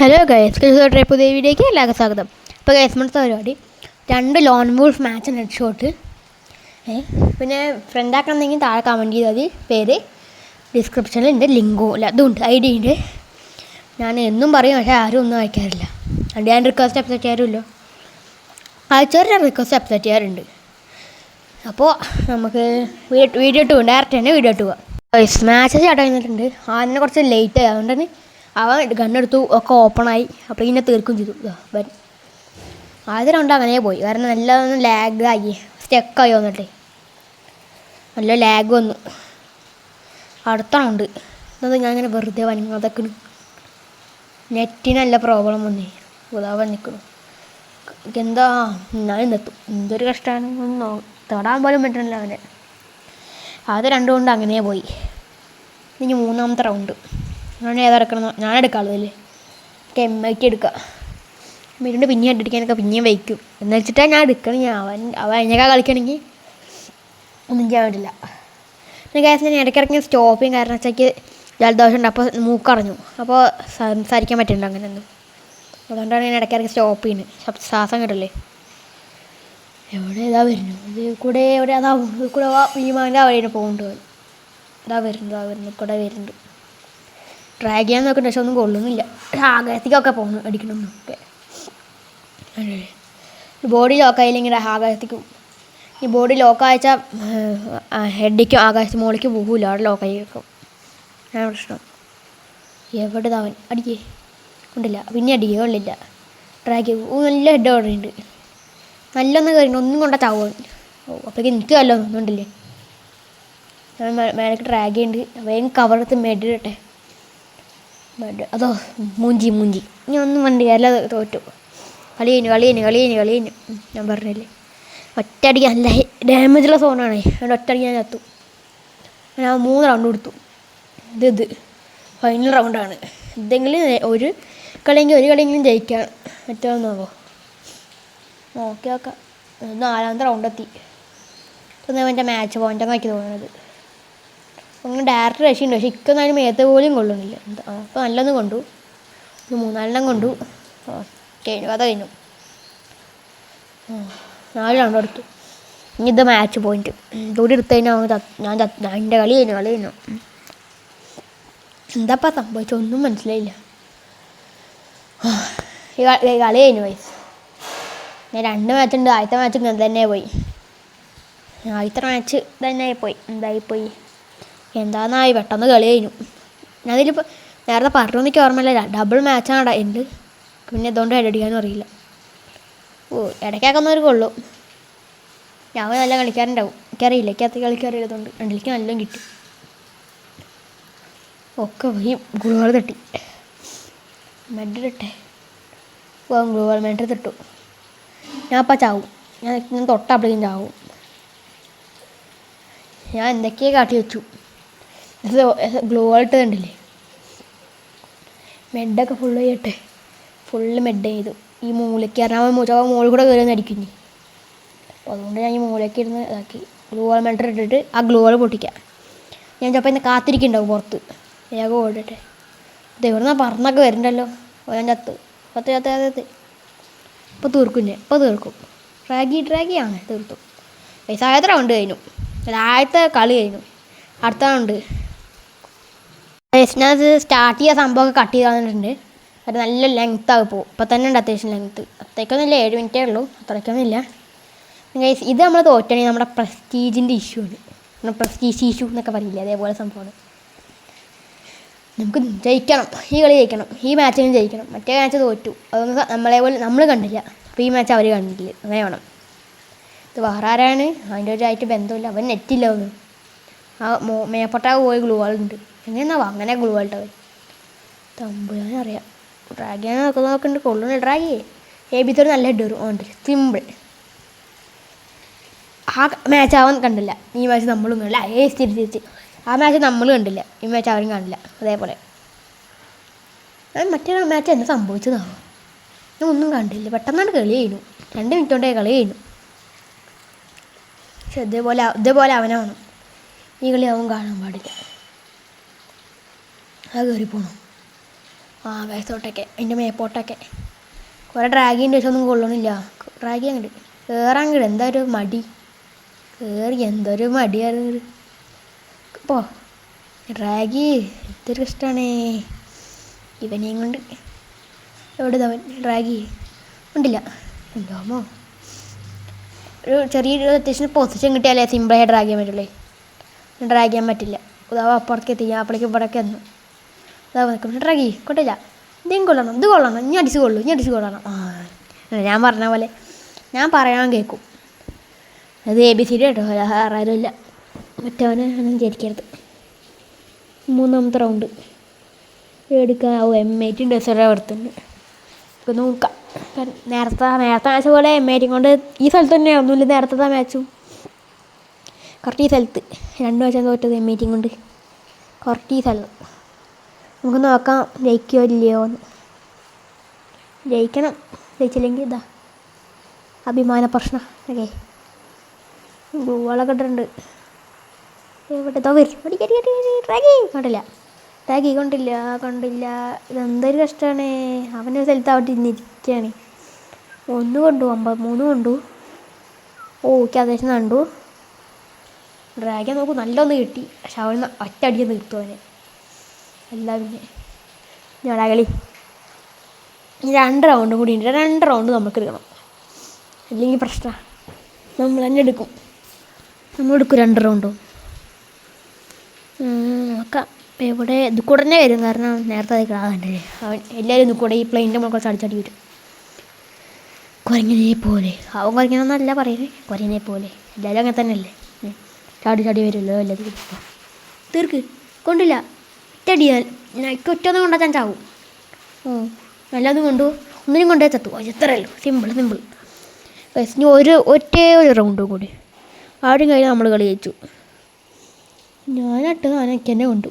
Hello guys കൃഷിയുടെ പുതിയ വീഡിയോയ്ക്ക് എല്ലാവർക്കും സ്വാഗതം. അപ്പോൾ ഗൈസ് മണത്തെ പരിപാടി രണ്ട് lone wolf match head shot പിന്നെ ഫ്രണ്ട് ആക്കണമെന്നെങ്കിൽ താഴെ കമന്റ് ചെയ്താൽ മതി. പേര് ഡിസ്ക്രിപ്ഷനിൽ ഉണ്ട് ലിങ്കോ അല്ല അതുണ്ട് ഐ ഡി ഉണ്ട്. ഞാൻ എന്നും പറയും പക്ഷേ ആരും ഒന്നും അയക്കാറില്ല. അതുകൊണ്ട് ഞാൻ റിക്വസ്റ്റ് അക്സെപ്റ്റ് ചെയ്യാറില്ലോ അയച്ചവരുടെ റിക്വസ്റ്റ് അക്സെപ്റ്റ് ചെയ്യാറുണ്ട്. അപ്പോൾ നമുക്ക് വീഡിയോ വീഡിയോ ടു ഡയറക്റ്റ് തന്നെ വീഡിയോ ടു പോവാം. മാച്ചസ് സ്റ്റാർട്ട് കഴിഞ്ഞിട്ടുണ്ട് ആദ്യം കുറച്ച് ലേറ്റ് ആയി. അതുകൊണ്ട് തന്നെ അവൻ ഗണ്ണെടുത്തു ഒക്കെ ഓപ്പണായി. അപ്പോൾ ഇങ്ങനെ തീർക്കും ചെയ്തു. ഇതാ വൻ. ആദ്യം രണ്ടും അങ്ങനെ പോയി. കാരണം നല്ല ലാഗായി സ്റ്റെക്കായി വന്നിട്ട്. നല്ല ലാഗ് വന്നു. അടുത്ത റൗണ്ട് എന്നത് ഞാൻ ഇങ്ങനെ വെറുതെ വനങ്ങാതൊക്കെ നെറ്റിന് നല്ല പ്രോബ്ലം വന്നേ. ഉദാവൻ നിൽക്കുന്നു എന്താ? ഞാൻ നിർത്തും. എന്തൊരു കഷ്ടമാണ് തടാൻ പോലും പറ്റണില്ല അവനെ. അത് രണ്ടുകൊണ്ട് അങ്ങനെ പോയി. ഇനി മൂന്നാമത്തെ റൗണ്ട് ഞാൻ ഏതെടുക്കണം ഞാൻ എടുക്കാനുള്ളതല്ലേ എനിക്ക് എം ഐ ടി എടുക്കുക വീണ്ടും പിന്നെയും വയ്ക്കും. എന്ന് വെച്ചിട്ടാണ് ഞാൻ എടുക്കണം അവൻ അവൻ അതിനൊക്കെ കളിക്കണമെങ്കിൽ ഒന്നും ചെയ്യാൻ പറ്റില്ല. പിന്നെ ഗ്യാസ് ഞാൻ ഇടയ്ക്കിടയ്ക്ക് സ്റ്റോപ്പ് ചെയ്യും. കാരണം വെച്ചാൽ ജലദോഷം ഉണ്ട്. അപ്പോൾ മൂക്കറിഞ്ഞു അപ്പോൾ സംസാരിക്കാൻ പറ്റുന്നുണ്ട് അങ്ങനെയൊന്നും. അതുകൊണ്ടാണ് ഞാൻ ഇടയ്ക്കിടയ്ക്ക് സ്റ്റോപ്പ് ചെയ്യുന്നത് ശ്വാസം കിട്ടില്ലേ? എവിടെ ഇതാ വരുന്നു ഇത് കൂടെ എവിടെ? അതാ കൂടെ ഭീമാന്റെ അവിടെ പോകുന്നുണ്ട് ഇതാ വരുന്നു ഇതാ വരുന്നു കൂടെ വരുന്നുണ്ട് ട്രാക്ക് ചെയ്യാൻ നോക്കുന്നുണ്ട് പക്ഷെ ഒന്നും കൊള്ളുന്നില്ല. ആകാശത്തേക്കൊക്കെ പോകുന്നു അടിക്കണമെന്നൊക്കെ ബോഡി ലോക്കായില്ലെങ്കിൽ ആകാശത്തേക്കും ഈ ബോഡി ലോക്കായച്ചാൽ ഹെഡിക്കും ആകാശത്ത് മുകളിലേക്ക് പോകില്ല അവിടെ ലോക്കായി വെക്കും. ഞാൻ പ്രശ്നം. എവിടെ അവൻ? അടിക്കേ. കൊണ്ടില്ല. പിന്നെ അടിക്കുക കൊള്ളില്ല. ട്രാക്ക് നല്ല ഹെഡ് ഓർഡർ ഉണ്ട് നല്ലൊന്നും കയറി ഒന്നും കൊണ്ടാ താവൻ ഓ അപ്പോഴേക്ക് എനിക്ക് നല്ല ഒന്നുമില്ലേ ഞാൻ മേലേക്ക് ട്രാക്ക് ചെയ്യുന്നുണ്ട് വേഗം കവറത്ത് മെഡിടട്ടെ മെഡ് അതോ മൂഞ്ചി മൂഞ്ചി. ഇനി ഒന്നും വണ്ടി അല്ല തോറ്റു. കളി കഴിഞ്ഞു കളി കഴിഞ്ഞു കളി കഴിഞ്ഞു കളി കഴിഞ്ഞു ഞാൻ പറഞ്ഞില്ലേ? ഒറ്റയടിക്ക് നല്ല ഡാമേജുള്ള സോണാണ്. അതുകൊണ്ട് ഒറ്റയടിക്ക് ഞാൻ ചത്തു. ഞാൻ മൂന്ന് റൗണ്ട് കൊടുത്തു. ഇത് ഇത്. ഫൈനൽ റൗണ്ടാണ് എന്തെങ്കിലും ഒരു കളിയെങ്കിൽ ഒരു കളിയെങ്കിലും ജയിക്കാൻ പറ്റുമെന്നാവോ നോക്കി. നോക്കാം. നാലാമത്തെ റൗണ്ട് എത്തി. എന്റെ മാച്ച് പോയിന്റെ നോക്കി തോന്നുന്നത് അങ്ങനെ ഡയറക്റ്റ് രക്ഷയുണ്ട്. പക്ഷെ ഇക്കൊന്നും അതിന് മേത്ത് പോലും കൊള്ളുന്നില്ല. അപ്പോൾ നല്ലൊന്ന് കൊണ്ടു. മൂന്നാലെണ്ണം കൊണ്ടു. കഴിഞ്ഞു. കഥ കഴിഞ്ഞു. നാല് റൗണ്ട് എടുത്തു ഇനി ഇത് മാച്ച് പോയിന്റ് ഇതോടെ എടുത്തു കഴിഞ്ഞാൽ ഞാൻ എന്റെ കളി കഴിഞ്ഞു കളി കഴിഞ്ഞു. എന്താപ്പാ സംഭവിച്ച? ഒന്നും മനസ്സിലായില്ല. ഈ കളി കഴിഞ്ഞു പോയി ഞാൻ രണ്ട് മാച്ച് ഉണ്ട്. ആദ്യത്തെ മാച്ച് ഇങ്ങനെ തന്നെ പോയി. ആദ്യത്തെ മാച്ച് തന്നെ പോയി. എന്തായി പോയി? എന്താന്നായി പെട്ടെന്ന് കളി കഴിഞ്ഞു. ഞാനതിലിപ്പോൾ നേരത്തെ പറഞ്ഞു എനിക്ക് ഓർമ്മയില്ല. ഡബിൾ മാച്ചാണ് എന്റെ പിന്നെ ഇതുകൊണ്ട് ഹെഡടിക്കാനും അറിയില്ല. ഓ ഇടയ്ക്കാക്കുന്നവർക്ക് ഉള്ളൂ ഞാൻ നല്ല കളിക്കാറുണ്ടാവും എനിക്കറിയില്ല എനിക്കകത്ത് കളിക്കാറില്ലാത്തതുകൊണ്ട് രണ്ടിലേക്ക് നല്ലോണം കിട്ടി. ഒക്കെ പോയി ഗുളുകൾ തട്ടി. മെഡ് ഇട്ടെ ഓ ഗുളുകൾ മെഡ് തട്ടു. ഞാൻ അപ്പം ചാവും. ഞാൻ തൊട്ടപ്പോഴേക്കും ചാവും. ഞാൻ എന്തൊക്കെയോ കാട്ടി വെച്ചു. ഇത് ഗ്ലോ ആയിട്ട് കണ്ടില്ലേ? മെഡൊക്കെ ഫുൾ ചെയ്യട്ടെ. ഫുള്ള് മെഡ് ചെയ്തു. ഈ മൂലയ്ക്ക് കാരണം മൂച്ചവ മുകളിൽ കൂടെ കയറി അടിക്കുന്നു അപ്പോൾ അതുകൊണ്ട് ഞാൻ ഈ മൂലയ്ക്ക് ഇരുന്ന് ഇതാക്കി. ഗ്ലൂ വാൾ മെഡർ ഇട്ടിട്ട് ആ ഗ്ലൂ വാൾ പൊട്ടിക്കാം. ഞാൻ ചിലപ്പോൾ ഇന്ന് കാത്തിരിക്കുന്നുണ്ടാവും പുറത്ത്. വേഗം ഓടട്ടെ. ഇത് എവിടുന്നാ പറന്നൊക്കെ വരുന്നുണ്ടല്ലോ. ഞാൻ ചത്ത്. പത്ത് ചത്ത് ചത്ത് ഇപ്പോൾ തീർക്കും ഞാൻ. ഇപ്പോൾ തീർക്കും. ട്രാഗി ആണ് തീർത്തു. പൈസ ആയത്ര ഉണ്ട് കഴിഞ്ഞു. ആദ്യത്തെ കളി കഴിഞ്ഞു. അടുത്ത റൗണ്ട്. ഞാനത് സ്റ്റാർട്ട് ചെയ്യാൻ സംഭവമൊക്കെ കട്ട് ചെയ്ത് തന്നിട്ടുണ്ട് അത് നല്ല ലെങ്ത് ആകും പോകും ഇപ്പം തന്നെ ഉണ്ട് അത്യാവശ്യം ലെങ്ത്ത് അത്രയ്ക്കൊന്നുമില്ല ഏഴ് മിനിറ്റേ ഉള്ളൂ. അത്രയ്ക്കൊന്നുമില്ല ഗൈസ് ഇത് നമ്മൾ തോറ്റണേ നമ്മുടെ പ്രസ്റ്റീജിന്റെ ഇഷ്യൂ ആണ്. നമ്മുടെ പ്രസ്റ്റീജ് ഇഷ്യൂ എന്നൊക്കെ പറയില്ലേ അതേപോലെ സംഭവമാണ്. നമുക്ക് ജയിക്കണം. ഈ കളി ജയിക്കണം. ഈ മാച്ചിനും ജയിക്കണം. മറ്റേ മാച്ച് തോറ്റു. അതൊന്നും നമ്മളെ പോലെ നമ്മൾ കണ്ടില്ല. അപ്പോൾ ഈ മാച്ച് അവർ കണ്ടില്ല? അങ്ങനെ വേണം. ഇത് വേറെ ആരാണ്? അതിന്റെ ഒരു ആയിട്ട് ബന്ധമില്ല. അവൻ നെറ്റില്ല ഒന്നും ആ മോ മേപ്പൊട്ടാ പോയി ഗ്ലൂ വാളുണ്ട് എങ്ങനെയാണോ അങ്ങനെ ഗ്ലൂ തമ്പുരാൻ അറിയാം ഡ്രാഗിയാൻ നോക്കുന്ന നോക്കുന്നുണ്ട് കൊള്ളുന്ന ഡ്രാഗി എ ബി നല്ല ഹെഡ് വരും. ഉണ്ട് സിമ്പിൾ ആ മാച്ച് അവൻ കണ്ടില്ല. ഈ മാച്ച് നമ്മളും കണ്ടില്ല. ഏ തിരിച്ച് തിരിച്ച് ആ മാച്ച് നമ്മൾ കണ്ടില്ല. ഈ മാച്ച് അവരും കണ്ടില്ല അതേപോലെ. മറ്റേ മാച്ച് എന്താ സംഭവിച്ചതാവോ ഞാൻ ഒന്നും കണ്ടില്ല. പെട്ടെന്നാണ് കളി കഴിഞ്ഞു. രണ്ട് മിനിറ്റ് കൊണ്ടേ കളി കഴിഞ്ഞു. പക്ഷെ ഇതേപോലെ ഇതേപോലെ അവനാണ്. ഈ കളി അവൻ കാണാൻ പാടില്ല. അത് കയറി പോകണം വേസ്തോട്ടൊക്കെ അതിന്റെ മേപ്പോട്ടൊക്കെ. കുറേ ഡ്രാഗിന്റെ ഒന്നും കൊള്ളണില്ല. ഡ്രാഗി അങ്ങോട്ട് കയറാൻ കിട്ടും എന്താ ഒരു മടി. കയറി എന്തൊരു മടിയാണ് പോ. ഡ്രാഗി എന്തൊരു ഇഷ്ടമാണേ ഇവനെയും കൊണ്ട് എവിടെ അവൻ? ഡ്രാഗി. ഉണ്ടില്ല. ഉണ്ടാവുമോ ഒരു ചെറിയൊരു അത്യാവശ്യം പൊസിഷൻ കിട്ടിയാലേ സിമ്പിളായി ഡ്രാഗ് ചെയ്യാൻ പറ്റുള്ളേ. ഡ്രാഗ് ചെയ്യാൻ പറ്റില്ല ഉദാവ് അപ്പുറത്തേക്ക് എത്തി. അപ്പോഴേക്ക് ഇവിടേക്ക് വന്നു. ഉദാവ് ട്രാക്കി കൊട്ടില്ല ഇതേം കൊള്ളണം ഇത് കൊള്ളണം ഇനി അടിച്ച് കൊള്ളു ഇനി അടിച്ച് കൊള്ളണം. ഞാൻ പറഞ്ഞ പോലെ ഞാൻ പറയാൻ കേൾക്കും. അത് എ ബി സി ഡി കേട്ടോ ആറാരും ഇല്ല. മറ്റവനെ ഒന്നും വിചാരിക്കരുത്. മൂന്നാമത്തെ റൗണ്ട് എടുക്കാൻ ഓ എം എയ്റ്റും ഡെസോടെ വരുത്തുന്നുണ്ട് ഇപ്പം നോക്കാം. നേരത്തെ നേരത്തെ മാച്ച് പോലെ എം എയ്റ്റും കൊണ്ട് ഈ സ്ഥലത്ത് തന്നെ ഒന്നുമില്ല നേരത്തെ മാച്ചും കറക്റ്റ് ഈ സ്ഥലത്ത്. രണ്ട് മാച്ചാണ് തോറ്റത് എം എയ്റ്റും കൊണ്ട്. കറക്റ്റ് ഈ സ്ഥലം. നമുക്ക് നോക്കാം ജയിക്കുമോ ഇല്ലയോ എന്ന്. ജയിക്കണം. ജയിച്ചില്ലെങ്കിൽ ഇതാ അഭിമാന പ്രശ്നം. ഓക്കെ ഗോളൊക്കെ ഇട്ടിട്ടുണ്ട്. എവിടെത്തോ വരും. കണ്ടില്ല. ടാഗി കണ്ടില്ല കണ്ടില്ല. ഇതെന്തൊരു കഷ്ടമാണ് അവന്റെ സ്ഥലത്ത് അവിടെ ഇന്നിരിക്കുകയാണ് ഒന്ന് കൊണ്ടു അമ്പത് മൂന്ന് കൊണ്ടു. ഓക്കെ അത്യാവശ്യം കണ്ടു. ഡ്രാഗൻ നോക്കൂ. നല്ലൊന്ന് കിട്ടി. പക്ഷെ അവൻ ഒറ്റ അടിയെ നിർത്തും അവനെ. എല്ലാം ഞാൻ ഞാനാ കളി. രണ്ട് റൗണ്ടും കൂടി ഉണ്ട്. രണ്ട് റൗണ്ട് നമുക്ക് എടുക്കണം. അല്ലെങ്കിൽ പ്രശ്നമാണ് നമ്മൾ തന്നെ എടുക്കും. നമ്മൾ എടുക്കും രണ്ട് റൗണ്ടും നോക്കാം. ഇവിടെ ഇത് കൂടെ തന്നെ വരും. കാരണം നേരത്തെ അത് കാണാണ്ടേ അവൻ എല്ലാവരും ഇത് ഈ പ്ലെയിന്റെ മുകളിൽ കുറച്ച് അടിച്ചടി വരും. കുരങ്ങനെ പോലെ അവൻ കുരങ്ങനെന്നല്ല പറയുന്നത് കുരങ്ങനെ പോലെ എല്ലാവരും അങ്ങനെ തന്നെയല്ലേ. ചാടി ചാടി വരുമല്ലോ എല്ലാവരും. തീർക്ക്. കൊണ്ടില്ല. ഒറ്റടി എനിക്ക് ഒറ്റൊന്നും കൊണ്ടാ ഞാൻ ചാവും ഓ നല്ലതും കൊണ്ടു. ഒന്നിനും കൊണ്ടേ ചത്തു. എത്രയല്ലോ സിമ്പിൾ സിമ്പിൾ ബസ് ഇനി ഒരു ഒറ്റേ ഒരു റൗണ്ടും കൂടി. ആരും കഴിഞ്ഞാൽ നമ്മൾ കളി ജയിച്ചു. ഞാനിട്ട് എനിക്ക് തന്നെ കൊണ്ടു.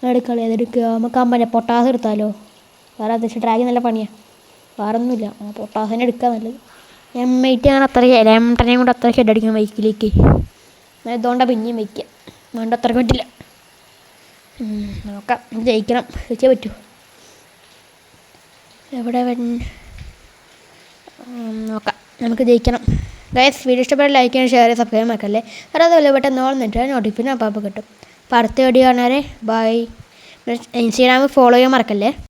ഞാൻ എടുക്കളി അതെടുക്കുക നമുക്ക് അമ്മനെ പൊട്ടാസ് എടുത്താലോ? വേറെ അത്യാവശ്യം ഡ്രാഗി നല്ല പണിയാണ് വേറെ ഒന്നുമില്ല ആ പൊട്ടാസിനെ എടുക്കുക നല്ലത്. എം ഐറ്റ് ഞാൻ അത്ര എംട്ടനെയും കൊണ്ട് അത്ര ഷെഡ് അടിക്കും ബൈക്കിലേക്ക് ഇതുകൊണ്ടാണ് പിന്നെയും വയ്ക്കുക. വേണ്ട അത്രയ്ക്ക് പറ്റില്ല. നോക്കാം. ജയിക്കണം. ജയിച്ചേ പറ്റൂ. എവിടെ നോക്കാം. നമുക്ക് ജയിക്കണം. ഗൈസ് വീഡിയോ ഇഷ്ടപ്പെട്ട ലൈക്ക് ചെയ്യാൻ ഷെയർ സബ്സ്ക്രൈബ് ആക്കല്ലേ വേറെ അതുപോലെ പെട്ടെന്ന് നോളുന്നിട്ട് നോട്ടിഫിക്കേഷൻ അപ്പം കിട്ടും. അപ്പോൾ അടുത്ത വീഡിയോ ബൈ ഇൻസ്റ്റാഗ്രാമിൽ ഫോളോ ചെയ്യാൻ മറക്കല്ലേ?